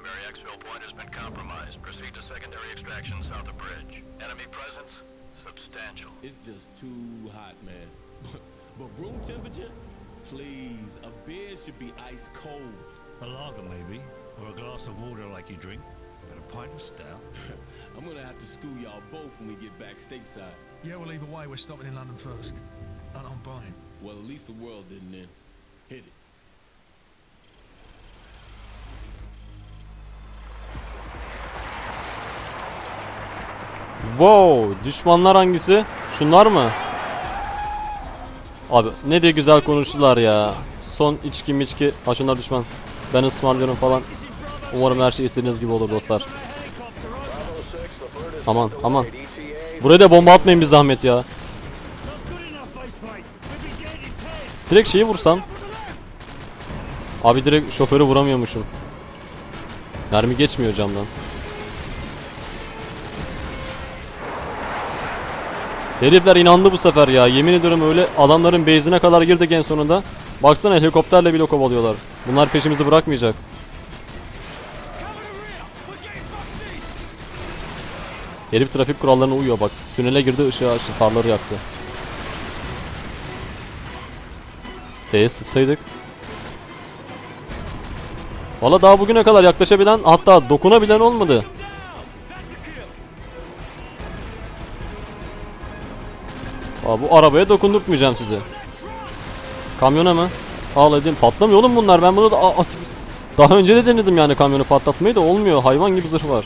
Primary exfil point has been compromised. Proceed to secondary extraction south of bridge. Enemy presence substantial. It's just too hot, man. but room temperature? Please, a beer should be ice cold. A lager, maybe, or a glass of water like you drink, and a pint of stout. I'm gonna have to school y'all both when we get back stateside. Yeah, well, either way, we're stopping in London first. And I'm buying. Well, at least the world didn't end. Hit it. Wow, düşmanlar hangisi? Şunlar mı? Abi ne de güzel konuştular ya. Son içki miçki. Ha şunlar düşman. Ben ısmarlıyorum falan. Umarım her şey istediğiniz gibi olur dostlar. Aman aman. Buraya da bomba atmayın bir zahmet ya. Direkt şeyi vursam. Abi direkt şoförü vuramıyormuşum. Mermi geçmiyor camdan. Herifler inandı bu sefer ya. Yemin ediyorum öyle adamların base'ine kadar girdik en sonunda. Baksana helikopterle bile kovalıyorlar. Bunlar peşimizi bırakmayacak. Herif trafik kurallarına uyuyor bak. Tünele girdi ışığı açtı. Farları yaktı. Eee sıçsaydık. Valla daha bugüne kadar yaklaşabilen hatta dokunabilen olmadı. Aa, bu arabaya dokundurtmayacağım sizi. Kamyona mı? Al edeyim. Patlamıyor oğlum bunlar. Ben bunu da Aa, as- daha önce de denedim yani kamyonu patlatmayı da olmuyor. Hayvan gibi zırh var.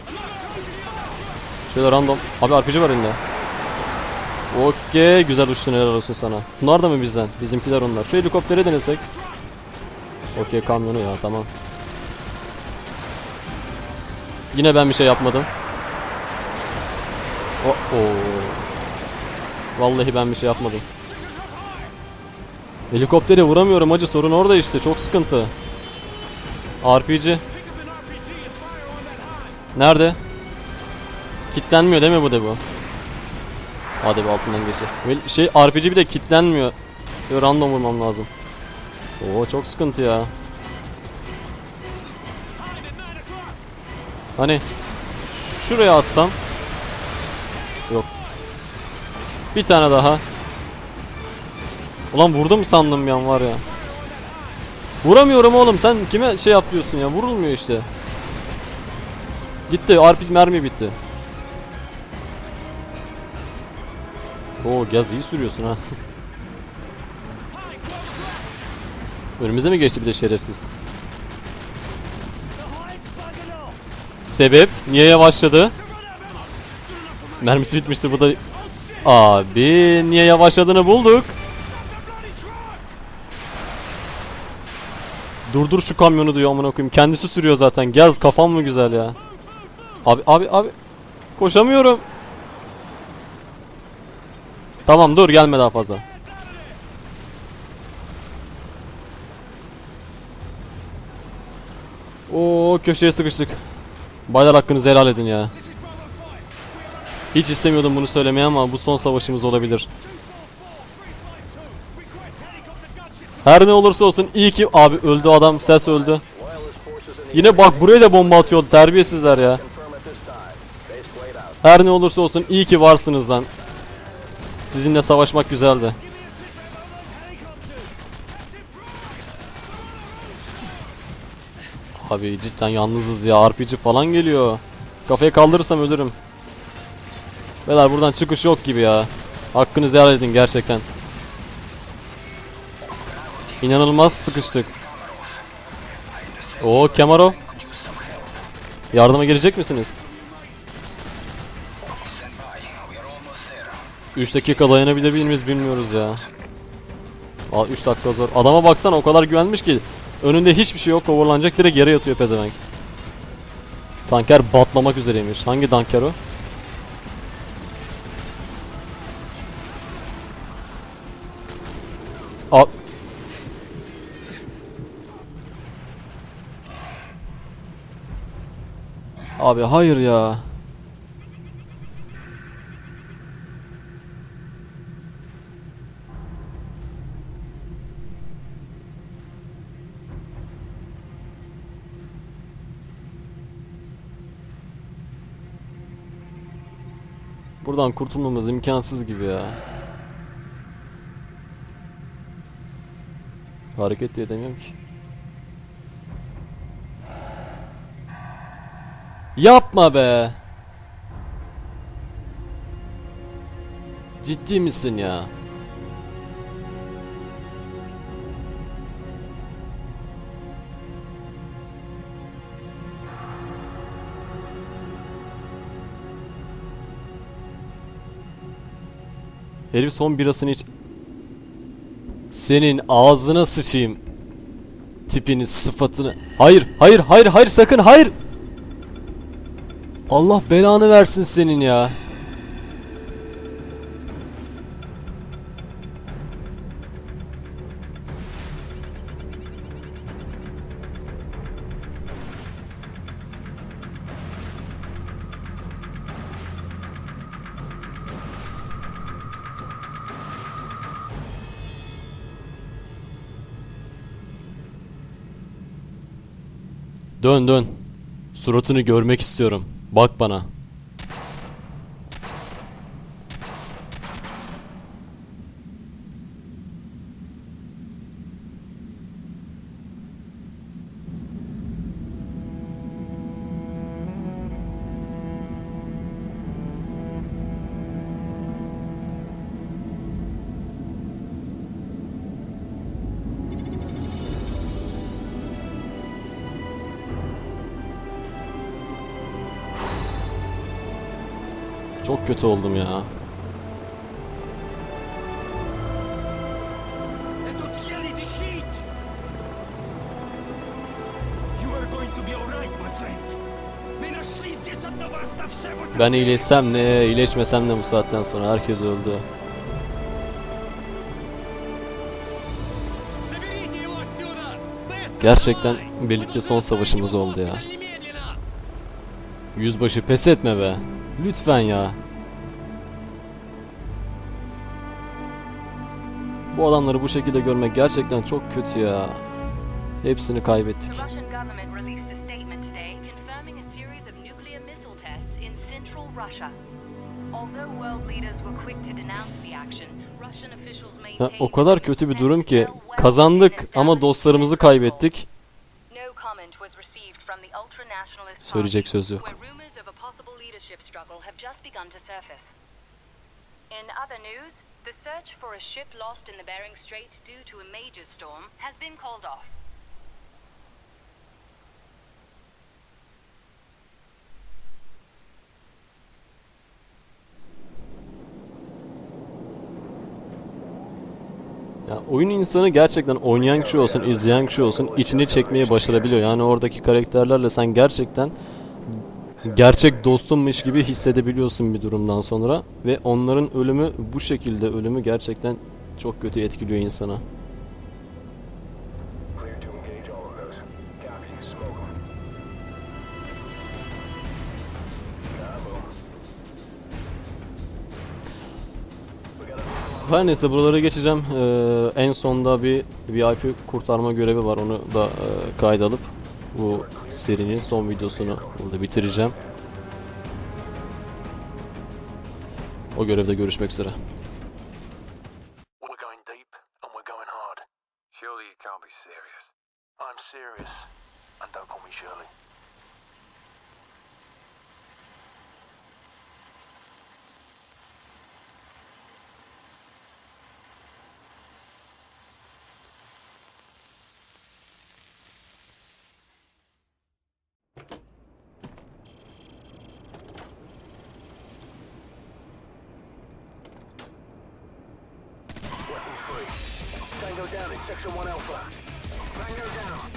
Şöyle random. Abi RPG var elinde. Okey. Güzel uçtun helal olsun sana. Bunlar da mı bizden? Bizimkiler onlar. Şu helikopteri denesek. Okey kamyonu ya tamam. Yine ben bir şey yapmadım. Oh, oh. Vallahi ben bir şey yapmadım. Helikoptere vuramıyorum acı sorun orada işte çok sıkıntı. RPG. Nerede? Kitlenmiyor değil mi bu bu? Hadi bir altından geçe. Ve Şey RPG bir de kitlenmiyor. Böyle random vurmam lazım. Oo çok sıkıntı ya. Hani şuraya atsam Bir tane daha. Ulan vurdum sandım bir an var ya. Vuramıyorum oğlum sen kime şey yapıyorsun ya vurulmuyor işte. Gitti RP mermi bitti. Oo gaz iyi sürüyorsun ha. Önümüze mi geçti bir de şerefsiz? Sebep? Niye yavaşladı? Mermisi bitmiştir bu da. Abi niye yavaşladığını bulduk. Durdur şu kamyonu diyor amına koyayım. Kendisi sürüyor zaten. Gez kafam mı güzel ya. Abi abi abi. Koşamıyorum. Tamam dur gelme daha fazla. Oo köşeye sıkıştık. Baylar hakkınızı helal edin ya. Hiç istemiyordum bunu söylemeye ama bu son savaşımız olabilir. Her ne olursa olsun iyi ki abi öldü adam ses öldü. Yine bak buraya da bomba atıyor terbiyesizler ya. Her ne olursa olsun iyi ki varsınız lan. Sizinle savaşmak güzeldi. Abi cidden yalnızız ya. RPG falan geliyor. Kafayı kaldırırsam ölürüm. Beyler buradan çıkış yok gibi ya. Hakkınızı helal edin gerçekten. İnanılmaz sıkıştık. Oo Kemaro. Yardıma gelecek misiniz? 3 dakika dayanabilir miyiz bilmiyoruz ya. Aa 3 dakika zor. Adama baksana o kadar güvenmiş ki. Önünde hiçbir şey yok. Coverlanacak direkt yere yatıyor pezevenk. Tanker batlamak üzereymiş. Hangi tanker o? Al. Abi hayır ya. Buradan kurtulmamız imkansız gibi ya. Hareket de edemiyorum ki. Yapma be. Ciddi misin ya? Herif son birasını iç... Senin ağzına sıçayım. Tipini, sıfatını. Hayır, hayır, hayır, hayır sakın, hayır. Allah belanı versin senin ya. Dön dön. Suratını görmek istiyorum. Bak bana. Çok kötü oldum ya. Ben iyileşsem ne, iyileşmesem ne bu saatten sonra herkes öldü. Gerçekten birlikte son savaşımız oldu ya. Yüzbaşı pes etme be. Lütfen ya. Bu adamları bu şekilde görmek gerçekten çok kötü ya. Hepsini kaybettik. The Russian government released a statement today confirming a series of nuclear missile tests in central Russia. Although world leaders were quick to denounce the action, Russian officials Ha, maintained o kadar kötü bir durum ki kazandık ama dostlarımızı kaybettik. Söyleyecek söz yok. Possible leadership struggle have just begun to surface. In other news, the search for a ship lost in the Bering Strait due to a major storm has been called off. Ya oyun insanı gerçekten oynayan kişi olsun, izleyen kişi olsun içine çekmeyi başarabiliyor. Yani oradaki karakterlerle sen gerçekten gerçek dostunmuş gibi hissedebiliyorsun bir durumdan sonra ve onların ölümü bu şekilde ölümü gerçekten çok kötü etkiliyor insana. Her neyse buralara geçeceğim. Ee, en sonda bir VIP kurtarma görevi var. Onu da e, kaydalıp bu serinin son videosunu burada bitireceğim. O görevde görüşmek üzere. Tango down in Section 1 Alpha. Tango down.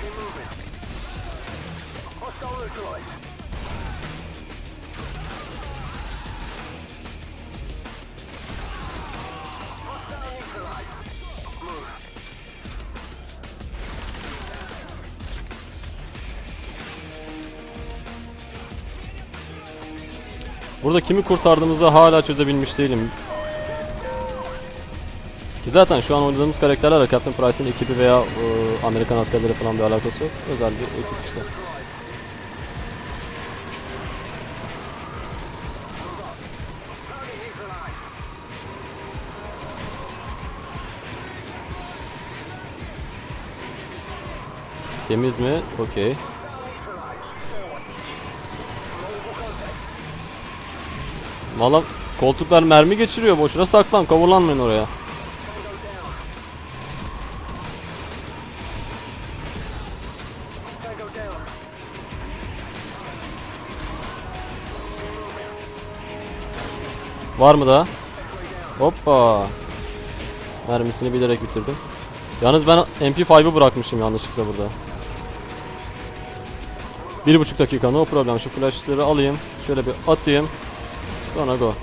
Keep moving. Hostile neutralized. Burada kimi kurtardığımızı hala çözebilmiş değilim. Ki zaten şu an oynadığımız karakterler Captain Price'ın ekibi veya e, Amerikan askerleri falan bir alakası yok. Özel bir ekip işte. Temiz mi? Okey. Valla koltuklar mermi geçiriyor boşuna saklan kovalanmayın oraya. Var mı daha? Hoppa. Mermisini bilerek bitirdim. Yalnız ben MP5'ı bırakmışım yanlışlıkla burada. Bir buçuk dakika no problem. Şu flashları alayım. Şöyle bir atayım. Sonra go.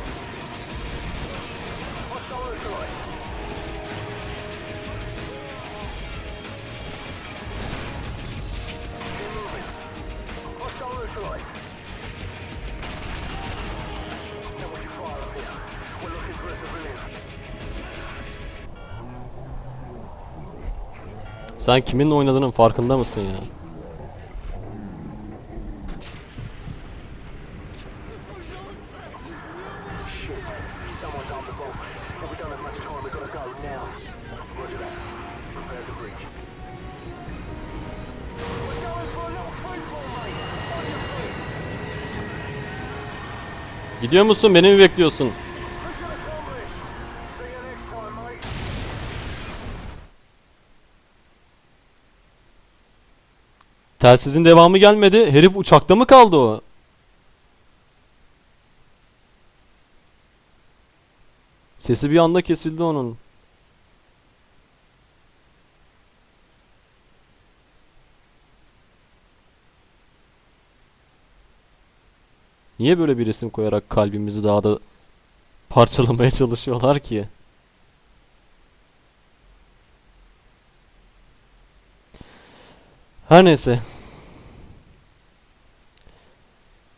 Sen kiminle oynadığının farkında mısın ya? Gidiyor musun? Beni mi bekliyorsun? Telsizin devamı gelmedi. Herif uçakta mı kaldı o? Sesi bir anda kesildi onun. Niye böyle bir resim koyarak kalbimizi daha da parçalamaya çalışıyorlar ki? Her neyse.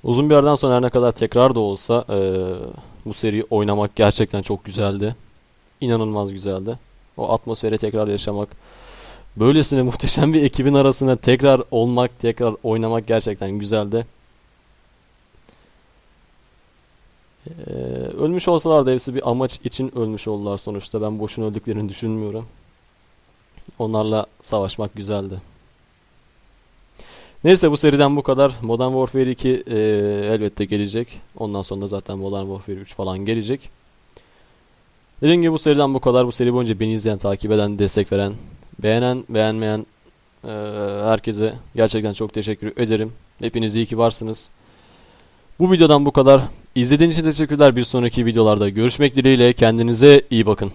Uzun bir aradan sonra her ne kadar tekrar da olsa eee, bu seriyi oynamak gerçekten çok güzeldi. İnanılmaz güzeldi. O atmosferi tekrar yaşamak, böylesine muhteşem bir ekibin arasında tekrar olmak, tekrar oynamak gerçekten güzeldi. Eee, ölmüş olsalar da hepsi bir amaç için ölmüş oldular sonuçta. Ben boşuna öldüklerini düşünmüyorum. Onlarla savaşmak güzeldi. Neyse bu seriden bu kadar. Modern Warfare 2 eee, elbette gelecek. Ondan sonra da zaten Modern Warfare 3 falan gelecek. Dediğim gibi bu seriden bu kadar. Bu seri boyunca beni izleyen, takip eden, destek veren, beğenen, beğenmeyen eee, herkese gerçekten çok teşekkür ederim. Hepiniz iyi ki varsınız. Bu videodan bu kadar. İzlediğiniz için teşekkürler. Bir sonraki videolarda görüşmek dileğiyle. Kendinize iyi bakın.